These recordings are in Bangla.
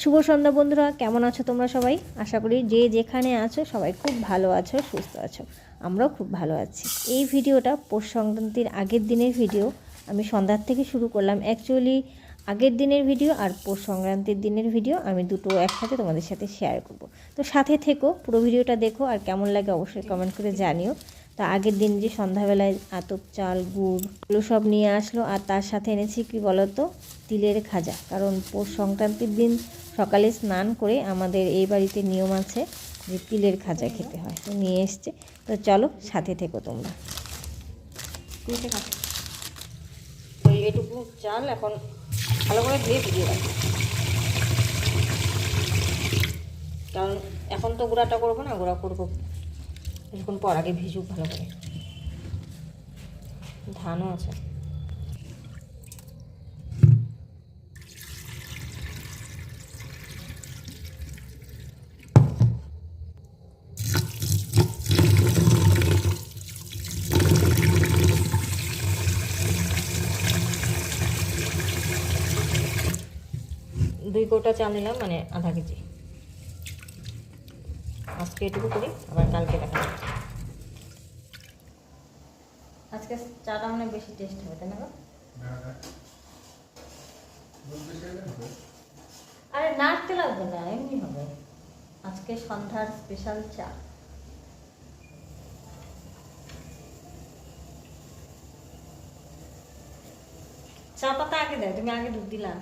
শুভ সন্ধ্যা বন্ধুরা, কেমন আছো তোমরা সবাই? আশা করি যে যেখানে আছো সবাই খুব ভালো আছো, সুস্থ আছো। আমরাও খুব ভালো আছি। এই ভিডিওটা পৌষ সংক্রান্তির আগের দিনের ভিডিও। আমি সন্ধ্যার থেকে শুরু করলাম অ্যাকচুয়ালি আগের দিনের ভিডিও আর পৌষ সংক্রান্তির দিনের ভিডিও। আমি দুটো একসাথে তোমাদের সাথে শেয়ার করব। তো সাথে থেকো, পুরো ভিডিওটা দেখো আর কেমন লাগে অবশ্যই কমেন্ট করে জানিও। তা আগের দিন যে সন্ধ্যাবেলায় আতপ চাল, গুড় এগুলো সব নিয়ে আসলো আর তার সাথে এনেছি কি বলতো? তিলের খাজা। কারণ পৌষ সংক্রান্তির দিন সকালে স্নান করে আমাদের এই বাড়িতে নিয়ম আছে যে তিলের খাজা খেতে হয়। নিয়ে এসছে। তো চলো সাথে থেকো তোমরা। এটুকু চাল এখন ভালো করে ধুয়ে ভিজিয়ে রাখব কারণ এখন তো গুঁড়াটা করব না, গুঁড়া করব। কিছুক্ষণ পর আগে ভিজুক ভালো করে। ধানও আছে। কোটা চাল নিলাম মানে আধা কেজি। আজকে এটুকু করি, আবার কালকে দেখা আজকে চাটা মানে বেশি টেস্ট হবে, তাই না আরে নাড়তে লাগবে না এমনি হবে। আজকে সন্ধ্যার স্পেশাল চা। চা পাতা আগে দেয় তুমি আগে দুধ দিলা।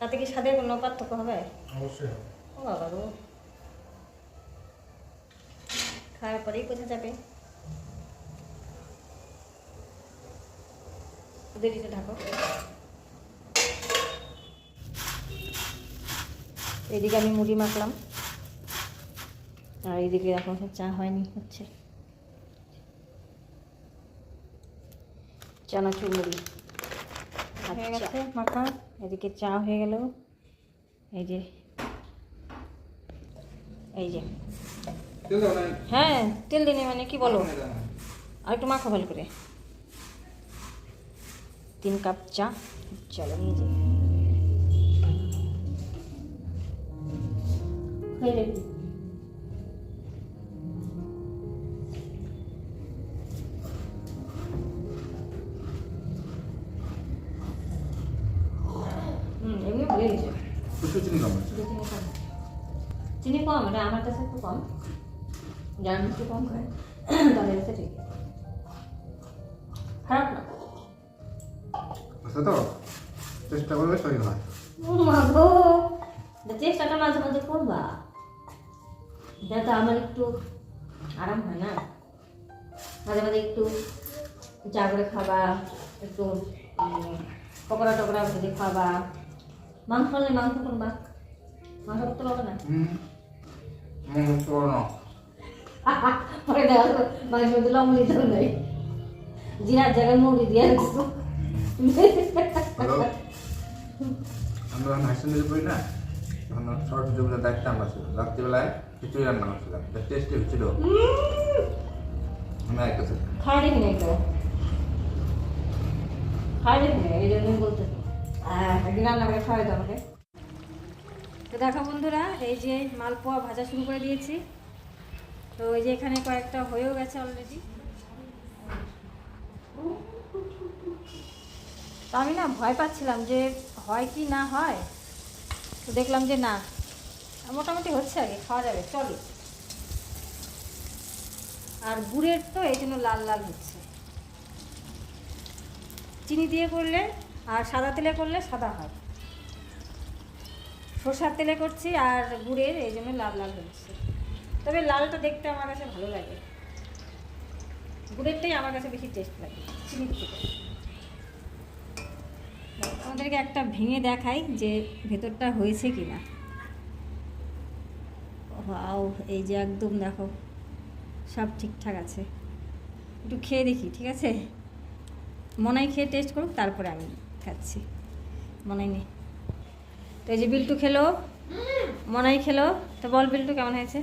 তাতে কি স্বাদের কোনো পার্থক্য হবে? অবশ্যই হবে। ও বাবা গো খাওয়ার পরেই বোঝা যাবে? দেরিতে ঢাকো। এদিকে আমি মুড়ি মাখলাম। আর এদিকে এখন চা হয়নি হচ্ছে। চানাচুর মুড়ি। হয়ে গেছে মাখা। এদিকে চা হয়ে গেল। এই যে। এই যে। তেল দাও নাই? হ্যাঁ তেল দিনে মানে কি বলো? নাই দাও না। আর একটু মাখো ভালো করে। তিন কাপ চা। চলো নিয়ে যাই। খেয়ে চিনি কম এটা আমার কাছে একটু কম। যারা মিষ্টি কম খায় তাদের কাছে ঠিক। খারাপ না। তো? চেষ্টা করলে হয়। তা চেষ্টাটা মাঝে মাঝে করবা। যাতে আমার একটু আরাম হয় না। মাঝে মাঝে একটু চা করে খাবা একটু পকোড়া টকোড়া ভেজে খাবা মাংস হলে মাংস করবা। মাংস করতে পারবে না? পরে দেখা মাংস দিলে অমলি দেবে নাই জিরার জায়গায় মুড়ি দিয়ে হ্যালো? আমরা হাই পড়ি না, তখন পূজার দায়িত্ব আমরা ছিল। রাত্রিবেলায় খিচুড়ি রান্না করছিলাম। বেশ tasty হচ্ছিল। আমি আর কাছে। খাই দেখি নাই তো খাই দেখি নাই এই জন্যই বলতেছি একদিন রান্না করে খাওয়াই তো আমাকে তো দেখো বন্ধুরা, এই যে মালপোয়া ভাজা শুরু করে দিয়েছি। তো এই যে এখানে কয়েকটা হয়েও গেছে অলরেডি তো আমি না ভয় পাচ্ছিলাম যে হয় কি না হয়। তো দেখলাম যে না, মোটামুটি হচ্ছে আগে, খাওয়া যাবে, চলো। আর গুড়ের তো এই জন্য লাল লাল হচ্ছে। চিনি দিয়ে করলে আর সাদা তেলে করলে সাদা হয়। সরষার তেলে করছি আর গুড়ের, এই জন্য লাল লাল হচ্ছে। তবে লালটা দেখতে আমার কাছে ভালো লাগে। গুড়েরটাই আমার কাছে বেশি টেস্ট লাগে চিনির থেকে। আমাদেরকে একটা ভেঙে দেখাই যে ভেতরটা হয়েছে কি না আও এই যে একদম দেখো, সব ঠিকঠাক আছে। একটু খেয়ে দেখি, ঠিক আছে? মনাই খেয়ে টেস্ট করুক, তারপরে আমি খাচ্ছি। মনাই নে। তো এই যে বিল্টু খেলো। মনাই খেলো। তো বল বিল্টু, কেমন হয়েছে?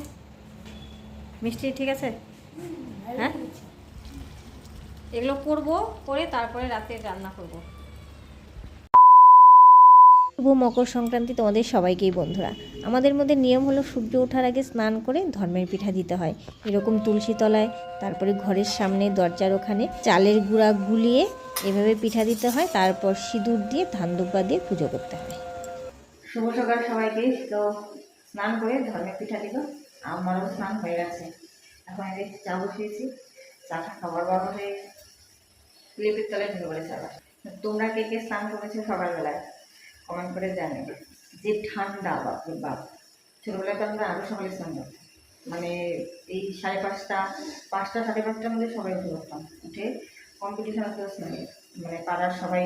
মিষ্টি ঠিক আছে? হ্যাঁ? এগুলো করব, করে তারপরে রাতে রান্না করব। শুভ মকর সংক্রান্তি তোমাদের সবাইকেই, বন্ধুরা। আমাদের মধ্যে নিয়ম হলো সূর্য ওঠার আগে স্নান করে ধর্মের পিঠা দিতে হয়। এরকম তুলসী তলায়, তারপরে ঘরের সামনে, দরজার ওখানে চালের গুঁড়া গুলিয়ে এভাবে পিঠা দিতে হয়। তারপর সিঁদুর দিয়ে ধান দিয়ে পুজো করতে হয়। শুভ সকাল সবাইকে। তো স্নান করে ধর্মের পিঠা দিল। আমারও স্নান হয়ে গেছে। এখন এদের চা বসিয়েছি। চাটা খাবার বাবা হয়ে লিপির তলায় ঢুকে পড়েছে আবার। তোমরা কে কে স্নান করেছ সকালবেলায়? কমেন্ট করে জানি যে ঠান্ডা, বাপরে বাপ। ছোটোবেলায় তো আমরা আরও সকালে স্নান করতাম। মানে এই সাড়ে পাঁচটা পাঁচটা, সাড়ে পাঁচটার মধ্যে সবাই উঠে পড়তাম। উঠে কম্পিটিশন হতো স্নানে মানে পাড়ার সবাই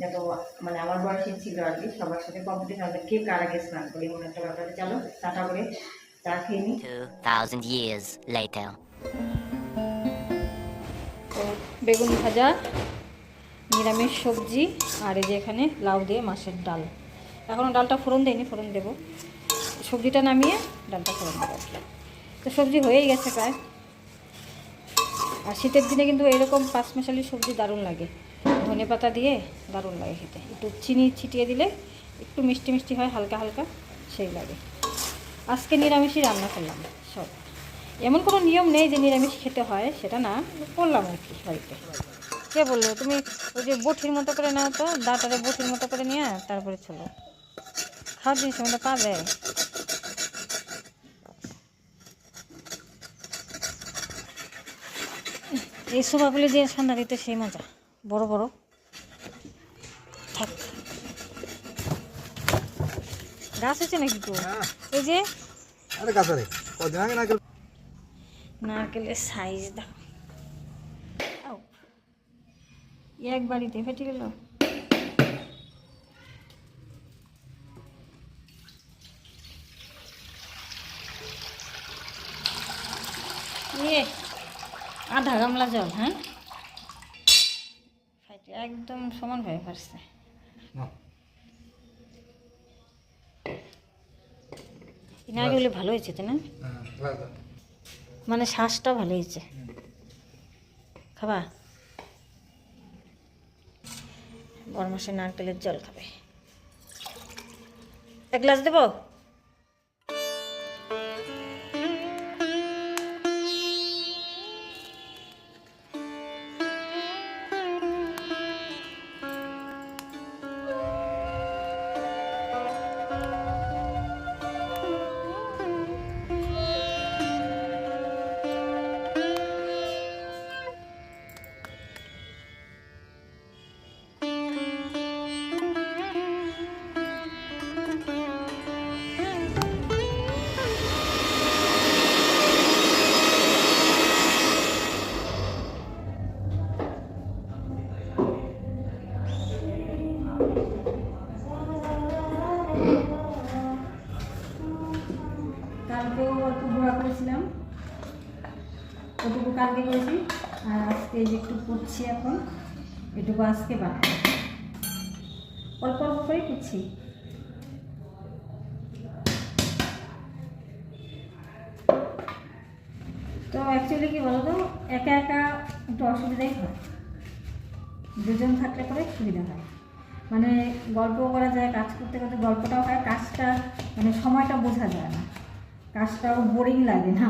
যত মানে আমার বয়সী ছিল আর কি সবার সাথে কম্পিটিশন হতো কে কার আগে স্নান করি এমন একটা ব্যাপারে। চলো চাটা করে চা খেয়ে নিই 2,000 years later. তো বেগুন ভাজা নিরামিষ সবজি আর এই যে এখানে লাউ দিয়ে মাছের ডাল। এখনও ডালটা ফোড়ন দেয়নি ফোড়ন দেবো। সবজিটা নামিয়ে ডালটা ফোড়ন দেবো আর কি। তো সবজি হয়েই গেছে প্রায়। আর শীতের দিনে কিন্তু এরকম পাঁচ মেশালি সবজি দারুণ লাগে। ধনে পাতা দিয়ে দারুণ লাগে খেতে। একটু চিনি ছিটিয়ে দিলে একটু মিষ্টি মিষ্টি হয়, হালকা হালকা সেই লাগে। আজকে নিরামিষই রান্না করলাম সব। এমন কোনো নিয়ম নেই যে নিরামিষ খেতে হয়, সেটা না, করলাম আর কি বাড়িতে। কে বলল? তুমি ওই যে বঠির মতো করে নাও তো দাঁটারে বটির মতো করে নিয়ে তারপরে চলো। খাওয়ার জিনিস মতো পাবে এই সোফাগুলি দিয়ে ঠান্ডা দিতে সেই মজা। বড় বড়। থাক। গাছ হচ্ছে নাকি তো? এই যে নারকেলের সাইজ দেখো। আউ। এক বাড়িতে ফেটে গেল। আধা গামলা জল হ্যাঁ? একদম সমান ভাবে পারছে নারকেল ভালো হয়েছে তো না? মানে শ্বাসটা ভালো হয়েছে। খাবা? বড় মাসে নারকেলের জল খাবে। এক গ্লাস দেবো? কালকে করেছি। আর আজকে একটু করছি এখন, এটুকু আজকে বাকি অল্প অল্প করেই করছি তো অ্যাকচুয়ালি কি বলো একা একা একটু অসুবিধাই হয়। দুজন থাকলে পরে সুবিধা হয়। মানে গল্প করা যায়, কাজ করতে করতে গল্পটাও হয়, কাজটা মানে সময়টা বোঝা যায় না। কাজটাও বোরিং লাগে না।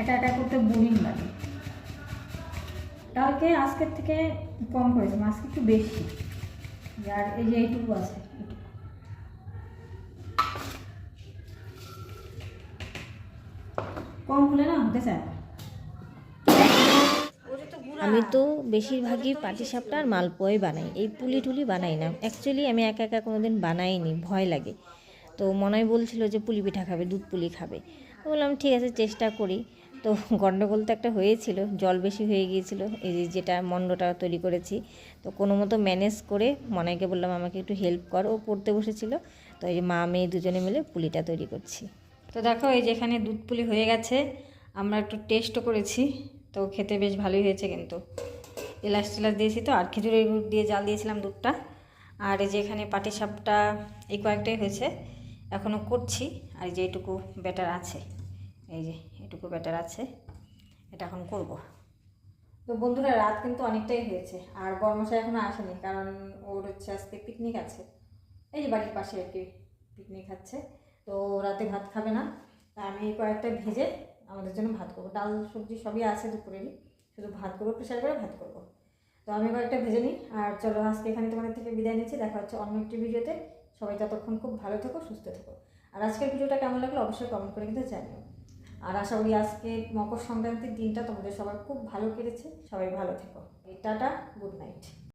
একা একা করতে বোরিং লাগে। কালকে আজকের থেকে কম করেছিলাম, আজকে একটু বেশি। আর এই যে এইটুকু আছে কম হলে না হতে চায় আমি তো বেশিরভাগই পাটিসাপটা আর মালপোয়াই বানাই, এই পুলি টুলি বানাই না। অ্যাকচুয়ালি আমি একা একা কোনোদিন বানাইনি, ভয় লাগে। তো মনাই বলছিল যে পুলি পিঠা খাবে, দুধ পুলি খাবে। বললাম, ঠিক আছে, চেষ্টা করি। তো গণ্ডগোল তো একটা হয়েছিল, জল বেশি হয়ে গিয়েছিল, এই যে যেটা মণ্ডটা তৈরি করেছি। তো কোনো মতো ম্যানেজ করে মনাইকে বললাম, আমাকে একটু হেল্প কর। ও পড়তে বসেছিল, তো এই যে মা, মেয়ে দুজনে মিলে পুলিটা তৈরি করছি। তো দেখো, এই যে এখানে দুধ পুলি হয়ে গেছে, আমরা একটু টেস্টও করেছি, তো খেতে বেশ ভালোই হয়েছে কিন্তু। এলাচ টেলাচ দিয়েছি তো, আর খেজুরের গুড় দিয়ে জাল দিয়েছিলাম দুধটা। আর এই যে এখানে পাটিসাপটা এই কয়েকটাই হয়েছে এখনও করছি, আর এই যে এইটুকু ব্যাটার আছে। এই যে এটুকু ব্যাটার আছে। এটা এখন করব। তো বন্ধুরা, রাত কিন্তু অনেকটাই হয়েছে। আর বর্মশা এখনও আসেনি, কারণ ওর হচ্ছে আজকে পিকনিক আছে। এই যে বাড়ির পাশে আর কি পিকনিক খাচ্ছে তো রাতে ভাত খাবে না। তা আমি কয়েকটা ভেজে আমাদের জন্য ভাত করব। ডাল, সবজি সবই আছে দুপুরেরই। শুধু ভাত করব, প্রেশার করে ভাত করব। তো আমি কয়েকটা ভেজে নিই। আর চলো, আজকে এখানে তোমাদের থেকে বিদায় নিচ্ছি। দেখা হচ্ছে অন্য একটি ভিডিওতে। সবাই ততক্ষণ খুব ভালো থেকো, সুস্থ থেকো। আর আজকের ভিডিওটা কেমন লাগল অবশ্যই কমেন্ট করে কিন্তু জানিও। আর আশা করি আজকে মকর সংক্রান্তির দিনটা তোমাদের সবার খুব ভালো কেটেছে। সবাই ভালো থেকো। Tata good night